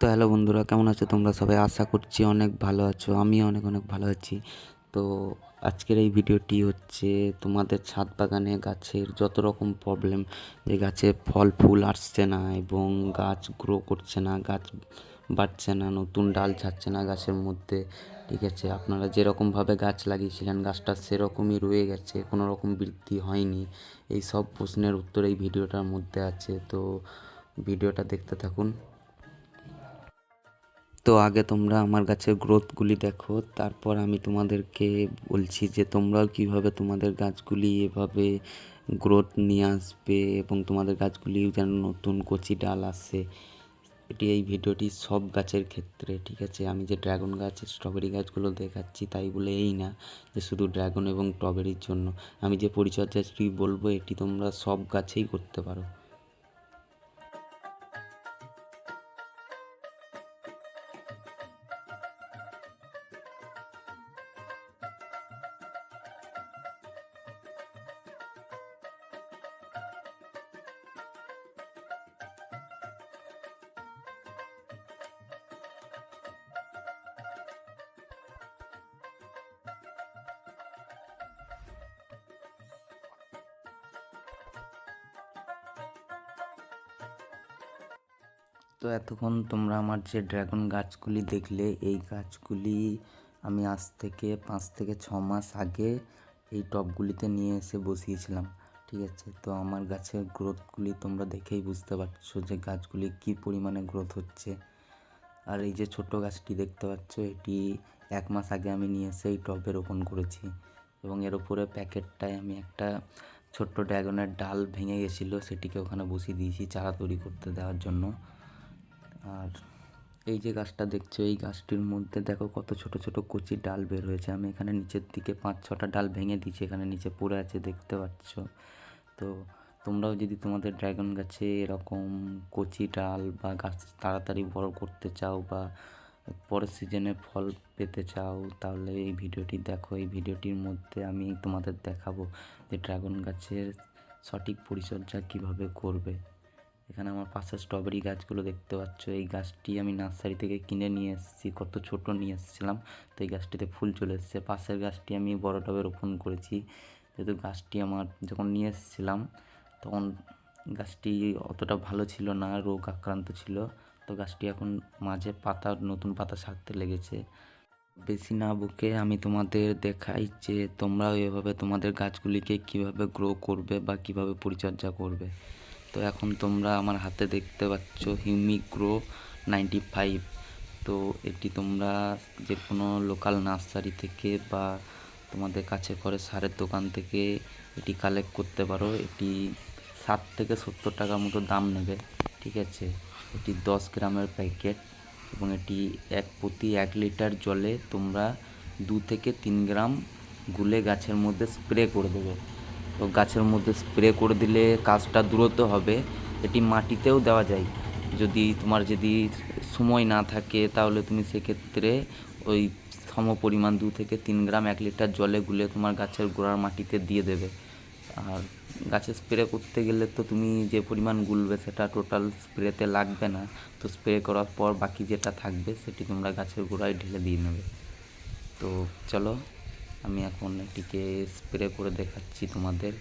তো হ্যালো বন্ধুরা, কেমন আছো তোমরা সবাই? আশা করছি অনেক ভালো আছো। আমি অনেক অনেক ভালো আছি। তো আজকের এই ভিডিওটি হচ্ছে তোমাদের ছাদ বাগানে গাছের যত রকম প্রবলেম যে গাছে ফল, ফুল আসছে না এবং গাছ গ্রো করছে না, গাছ বাড়ছে না, নতুন ডাল ছাড়ছে না গাছের মধ্যে, ঠিক আছে? আপনারা যেরকমভাবে গাছ লাগিয়েছিলেন, গাছটা সেরকমই রয়ে গেছে কোনো রকম বৃদ্ধি হয়নি। এই সব প্রশ্নের উত্তর এই ভিডিওটার মধ্যে আছে। তো ভিডিওটা দেখতে থাকুন। তো আগে তোমরা আমার গাছের গ্রোথগুলি দেখো, তারপর আমি তোমাদেরকে বলছি যে তোমরাও কীভাবে তোমাদের গাছগুলি এভাবে গ্রোথ নিয়ে আসবে এবং তোমাদের গাছগুলি যেন নতুন কচি ডাল আসে। এটি এই ভিডিওটি সব গাছের ক্ষেত্রে, ঠিক আছে? আমি যে ড্রাগন গাছ স্ট্রবেরি গাছগুলো দেখাচ্ছি তাই বলে এই না যে শুধু ড্রাগন এবং স্ট্রবেরির জন্য। আমি যে পরিচর্যাটি বলব, এটি তোমরা সব গাছেই করতে পারো। তো এতক্ষণ তোমরা আমার যে ড্রাগন গাছগুলি দেখলে, এই গাছগুলি আমি আজ থেকে পাঁচ থেকে ছ মাস আগে এই টবগুলিতে নিয়ে এসে বসিয়েছিলাম, ঠিক আছে? তো আমার গাছের গ্রোথগুলি তোমরা দেখেই বুঝতে পারছ যে গাছগুলি কী পরিমাণে গ্রোথ হচ্ছে। আর এই যে ছোট গাছটি দেখতে পাচ্ছ, এটি এক মাস আগে আমি নিয়ে এসে এই টবে রোপণ করেছি এবং এর উপরে প্যাকেটটায় আমি একটা ছোট্ট ড্রাগনের ডাল ভেঙে গেছিল, সেটিকে ওখানে বসিয়ে দিয়েছি চারা তৈরি করতে দেওয়ার জন্য। আর এই যে গাছটা দেখছ, এই গাছটির মধ্যে দেখো কত ছোট ছোট কচি ডাল বের হয়েছে। আমি এখানে নিচের দিকে পাঁচ ছটা ডাল ভেঙে দিয়েছি, এখানে নিচে পড়ে আছে দেখতে পাচ্ছ। তো তোমরাও যদি তোমাদের ড্রাগন গাছে এরকম কচি ডাল বা গাছ তাড়াতাড়ি বড় করতে চাও বা পরের সিজনে ফল পেতে চাও, তাহলে এই ভিডিওটি দেখো। এই ভিডিওটির মধ্যে আমি তোমাদের দেখাবো যে ড্রাগন গাছের সঠিক পরিচর্যা কীভাবে করবে। এখানে আমার পাশে স্ট্রবেরি গাছগুলো দেখতে পাচ্ছ। এই গাছটি আমি নার্সারি থেকে কিনে নিয়ে এসেছি, কত ছোট নিয়ে এসেছিলাম। তো এই গাছটিতে ফুল চলে এসেছে। পাশের গাছটি আমি বড় টবে রোপণ করেছি। যেহেতু গাছটি আমার যখন নিয়ে এসেছিলাম, তখন গাছটি অতটা ভালো ছিল না, রোগ আক্রান্ত ছিল। তো গাছটি এখন মাঝে পাতা, নতুন পাতা ছাড়তে লেগেছে। বেশি না বুকে আমি তোমাদের দেখাই যে তোমরাও এভাবে তোমাদের গাছগুলিকে কীভাবে গ্রো করবে বা কীভাবে পরিচর্যা করবে। তো এখন তোমরা আমার হাতে দেখতে পাচ্ছ হিউমিক গ্রো নাইনটি ফাইভ। তো এটি তোমরা যে কোনো লোকাল নার্সারি থেকে বা তোমাদের কাছে করে সারের দোকান থেকে এটি কালেক্ট করতে পারো। এটি ষাট থেকে সত্তর টাকা মতো দাম নেবে, ঠিক আছে? এটি দশ গ্রামের প্যাকেট এবং এটি এক প্রতি এক লিটার জলে তোমরা দু থেকে তিন গ্রাম গুলে গাছের মধ্যে স্প্রে করে দেবে। তো গাছের মধ্যে স্প্রে করে দিলে কাজটা দ্রুত হবে। এটি মাটিতেও দেওয়া যায়। যদি তোমার যদি সময় না থাকে, তাহলে তুমি সেক্ষেত্রে ওই সম পরিমাণ দু থেকে তিন গ্রাম এক লিটার জলে গুলে তোমার গাছের গোড়ার মাটিতে দিয়ে দেবে। আর গাছে স্প্রে করতে গেলে তো তুমি যে পরিমাণ গুলবে সেটা টোটাল স্প্রেতে লাগবে না। তো স্প্রে করার পর বাকি যেটা থাকবে সেটি তোমরা গাছের গোড়ায় ঢেলে দিয়ে নেবে। তো চলো আমি এখন এটিকে স্প্রে করে দেখাচ্ছি তোমাদের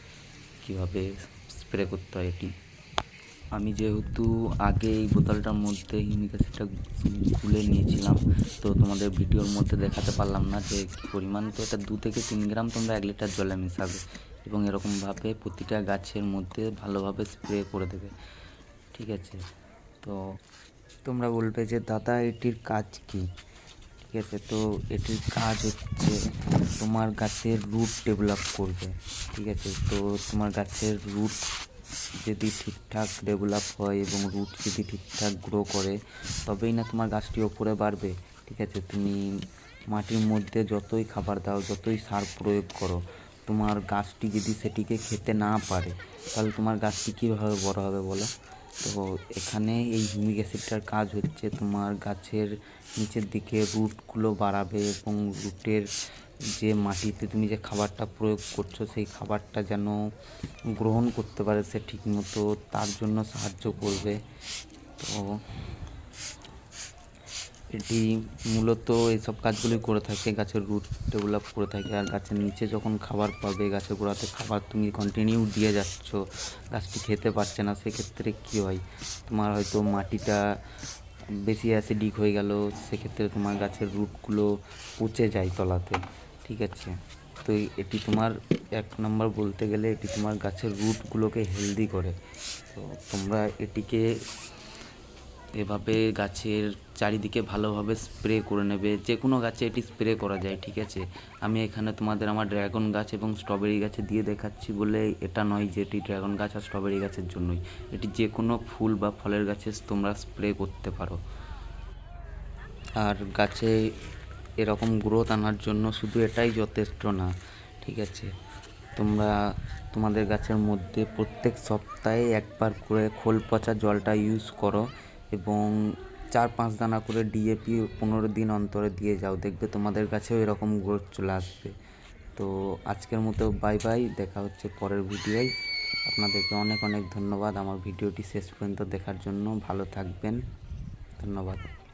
কীভাবে স্প্রে করতে হয় এটি। আমি যেহেতু আগে এই বোতলটার মধ্যে হিউমিক অ্যাসিডটা গুলে নিয়েছিলাম, তো তোমাদের ভিডিওর মধ্যে দেখাতে পারলাম না যে পরিমাণ। তো এটা দু থেকে তিন গ্রাম তোমরা এক লিটার জলে মেশাবে এবং এরকমভাবে প্রতিটা গাছের মধ্যে ভালোভাবে স্প্রে করে দেবে। ঠিক আছে? তো তোমরা বলবে যে, দাদা, এটির কাজ কী? ঠিক আছে তো এটির কাজ হচ্ছে তোমার গাছের রুট ডেভেলপ করবে, ঠিক আছে? তো তোমার গাছের রুট যদি ঠিকঠাক ডেভেলপ হয় এবং রুট যদি ঠিকঠাক গ্রো করে, তবেই না তোমার গাছটি ওপরে বাড়বে, ঠিক আছে? তুমি মাটির মধ্যে যতই খাবার দাও, যতই সার প্রয়োগ করো, তোমার গাছটি যদি সেটিকে খেতে না পারে, তাহলে তোমার গাছটি কীভাবে বড় হবে বলো? তো এখানে এই হিউমিক অ্যাসিডটার কাজ হচ্ছে তোমার গাছের নিচের দিকে রুটগুলো বাড়াবে এবং রুটের যে মাটিতে তুমি যে খাবারটা প্রয়োগ করছ, সেই খাবারটা যেন গ্রহণ করতে পারে সে ঠিকমতো, তার জন্য সাহায্য করবে। তো এটি মূলত এইসব কাজগুলি করে থাকে, গাছের রুট ডেভেলপ করে থাকে। আর গাছের নিচে যখন খাবার পাবে, গাছের গোড়াতে খাবার তুমি কন্টিনিউ দিয়ে যাচ্ছ, গাছটি খেতে পারছে না, সেক্ষেত্রে কী হয়? তোমার হয়তো মাটিটা বেশি অ্যাসিডিক হয়ে গেল, সেক্ষেত্রে তোমার গাছের রুটগুলো পচে যায় তলাতে, ঠিক আছে? তো এটি তোমার এক নম্বর বলতে গেলে এটি তোমার গাছের রুটগুলোকে হেলদি করে। তো তোমরা এটিকে এভাবে গাছের চারিদিকে ভালোভাবে স্প্রে করে নেবে। যে কোনো গাছে এটি স্প্রে করা যায়, ঠিক আছে? আমি এখানে তোমাদের আমার ড্রাগন গাছ এবং স্ট্রবেরি গাছে দিয়ে দেখাচ্ছি বলে এটা নয় যে এটি ড্রাগন গাছ আর স্ট্রবেরি গাছের জন্যই। এটি যে কোনো ফুল বা ফলের গাছে তোমরা স্প্রে করতে পারো। আর গাছে এরকম গ্রোথ আনার জন্য শুধু এটাই যথেষ্ট না, ঠিক আছে? তোমরা তোমাদের গাছের মধ্যে প্রত্যেক সপ্তাহে একবার করে খোল পচা জলটা ইউজ করো। এবং চার পাঁচ দানা করে ডিএপি পনেরো দিন অন্তরে দিয়ে যাও, দেখবে তোমাদের কাছেও এরকম গ্রোথ চলে আসবে। তো আজকের মতো বাই বাই দেখা হচ্ছে পরের ভিডিওয়। আপনাদেরকে অনেক অনেক ধন্যবাদ আমার ভিডিওটি শেষ পর্যন্ত দেখার জন্য। ভালো থাকবেন। ধন্যবাদ।